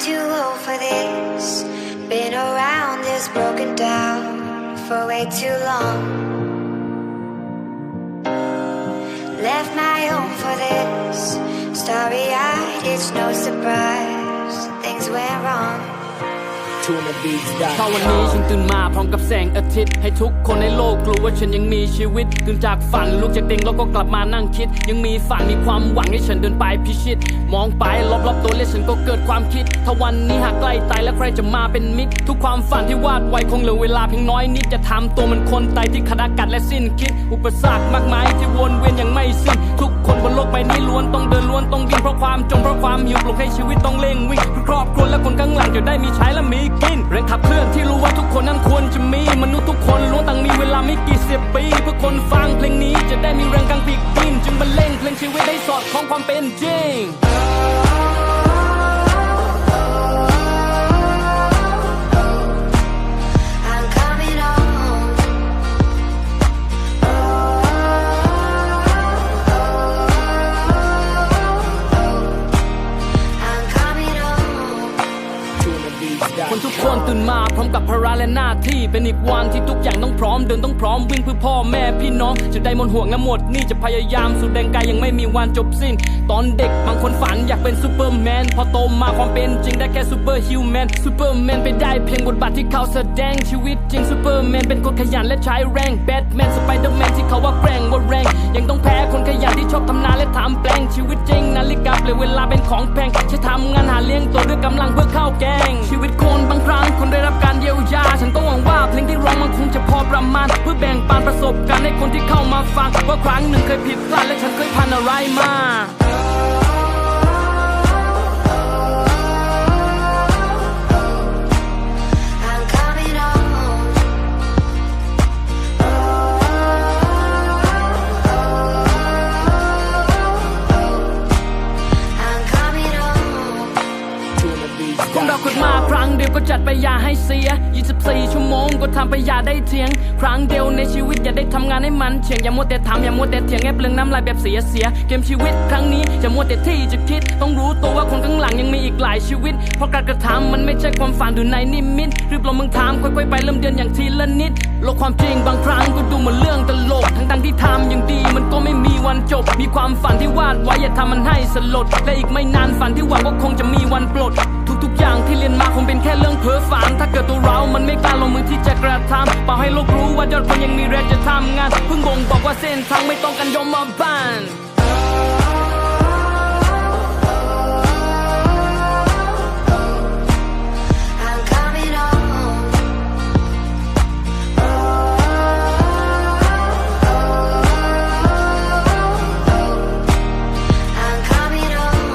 too old for this. Been around this broken down for way too long. Left my home for this. Starry eyed, it's no surprise. ถ้าวันนี้ฉันตื่นมาพร้อมกับแสงอาทิตย์ ให้ทุกคนในโลกรู้ว่าฉันยังมีชีวิตตื่นจากฝันลุกจากเตียงแล้วก็กลับมานั่งคิด ยังมีฝันมีความหวังให้ฉันเดินไปพิชิต มองไปรอบๆตัวและฉันก็เกิดความคิดถ้าวันนี้หากใกล้ตายแล้วใครจะมาเป็นมิตร ทุกความฝันที่วาดไว้คงเหลือเวลาเพียงน้อยนิดจะทำตัวมันคนตายที่ขาดอากาศและสิ้นคิด อุปสรรคมากมายที่วนเวียนยังไม่สิ้นทุกคนบนโลกใบนี้ล้วนต้องเดินล้วนต้องดิ้นเพราะความจนเพราะความหิวปลุกให้ชีวิตต้องเร่งวิ่งเพื่อครอบครัวและคนข้างหลังจะได้มีใช้และมีกินแรงขับเคลื่อนที่รู้ว่าทุกคนนั้นควรจะมีมนุษย์ทุกคนล้วนต่างมีเวลาไม่กี่สิบปีเพื่อคนฟังเพลงนี้จะได้มีแรงกังปีกบินจึงบรรเลงเพลงชีวิตได้สอดคล้องความเป็นจริง คนทุกคนตื่นมาพร้อมกับภาระและหน้าที่เป็นอีกวันที่ทุกอย่างต้องพร้อมเดินต้องพร้อมวิ่งเพื่อพ่อแม่พี่น้องจะได้มดห่วงและหมดนี่จะพยายามสุดแรงกายยังไม่มีวันจบสิ้น ตอนเด็กบางคนฝันอยากเป็นซูเปอร์แมนพอโตมาความเป็นจริงได้แค่ซูเปอร์ฮิวแมนซูเปอร์แมนไปได้เพียงบทบาทที่เขาแสดงชีวิตจริงซูเปอร์แมนเป็นคนขยันและใช้แรงแบทแมนสไปเดอร์แมนที่เขาว่าแกร่งว่าแรงยังต้องแพ้คนขยันที่ชอบทำนาและทำแปลงชีวิตจริงนาฬิกาเปลี่ยนเวลาเป็นของแพงใช้ทำงานหาเลี้ยงตัวด้วยกำลังเพื่อข้าวแกง มันเพื่อแบ่งปันประสบการณ์ให้คนที่เข้ามาฟังว่าครั้งหนึ่งเคยผิดพลาดและฉันเคยผ่านอะไรมา ก็จัดไปอย่าให้เสีย 24 ชั่วโมงก็ทำไปอย่าได้เถียง ครั้งเดียวในชีวิตอย่าได้ทำงานให้มันเฉียงอย่ามัวแต่ทำอย่ามัวแต่เถียงแอบเลืองน้ำลายแบบเสียเสียเกมชีวิตครั้งนี้อย่ามัวแต่ที่จะคิด ต้องรู้ตัวว่าคนข้างหลังยังมีอีกหลายชีวิต เพราะการกระทำมันไม่ใช่ความฝันดูในนิมิตรีบลงมึงถามค่อยๆไปเริ่มเดือนอย่างทีละนิดโลกความจริงบางครั้งก็ดูเหมือนเรื่องตลกทั้งๆที่ทำอย่างดีมันก็ไม่มีวันจบ มีความฝันที่วาดไว้อย่าทำมันให้สลดและอีกไม่นานฝันที่หวังก็คงจะมีวันปลด อย่างที่เรียนมาคงเป็นแค่เรื่องเพ้อฝัน ถ้าเกิดตัวเรา มันไม่กล้าลงมือที่จะกระทำเป่าให้โลกรู้ว่ายอดคนยังมีแรงจะทำงาน เพิ่งบ่งบอกว่าเส้นทางไม่ต้องกันยอมมาบ้าน I'm coming home. I'm coming home.